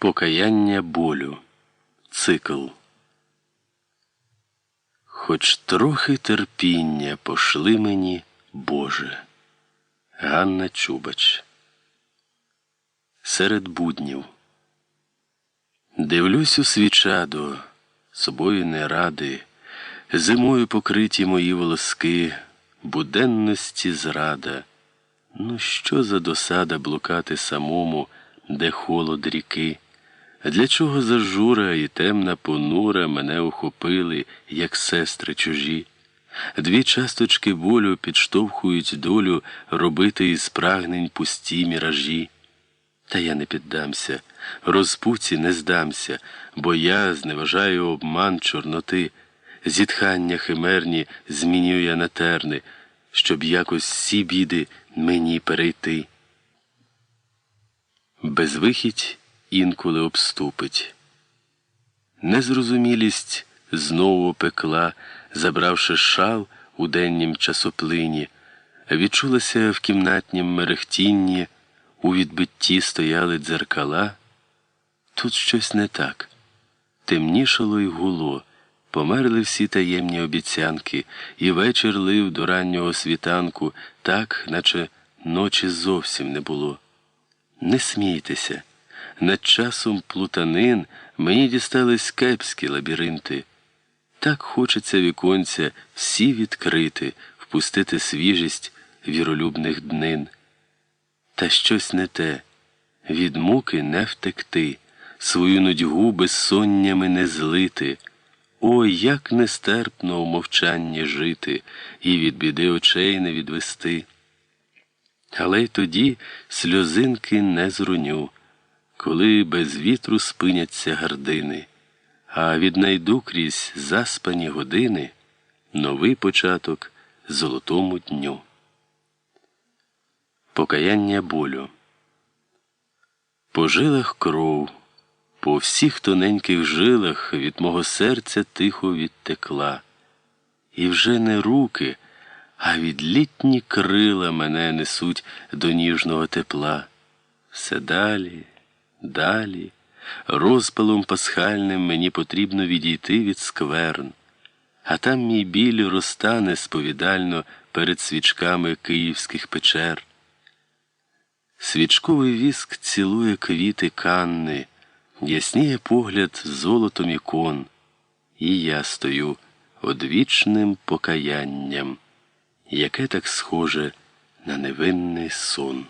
Покаяння болю. Цикл. Хоч трохи терпіння пошли мені, Боже. Ганна Чубач. Серед буднів. Дивлюсь у свічадо, собою не ради, зимою покриті мої волоски, буденності зрада. Ну, що за досада блукати самому, де холод ріки? Для чого зажура і темна понура мене охопили, як сестри чужі? Дві часточки болю підштовхують долю робити із прагнень пусті міражі. Та я не піддамся, розпуці не здамся, бо я зневажаю обман Чорноти, зітхання химерні змінюю я на терни, щоб якось всі біди мені перейти. Безвихідь інколи обступить. Незрозумілість знову пекла, забравши шал у деннім часоплині, відчулася в кімнатнім мерехтінні, у відбитті стояли дзеркала. Тут щось не так. Темнішало й гуло, померли всі таємні обіцянки, і вечір лив до раннього світанку, так, наче ночі зовсім не було. Не смійтеся. Над часом плутанин мені дістались кепські лабіринти. Так хочеться віконця всі відкрити, впустити свіжість віролюбних днин. Та щось не те, від муки не втекти, свою нудьгу безсоннями не злити. Ой, як нестерпно у мовчанні жити і від біди очей не відвести. Але й тоді сльозинки не зруню коли без вітру спиняться гардини, а віднайду крізь заспані години новий початок золотому дню. Покаяння болю. По жилах кров, по всіх тоненьких жилах від мого серця тихо відтекла, і вже не руки, а відлітні крила мене несуть до ніжного тепла. Все далі. Далі, розпалом пасхальним мені потрібно відійти від скверн, а там мій біль розтане сповідально перед свічками київських печер. Свічковий віск цілує квіти канни, ясніє погляд золотом ікон, і я стою одвічним покаянням, яке так схоже на невинний сон.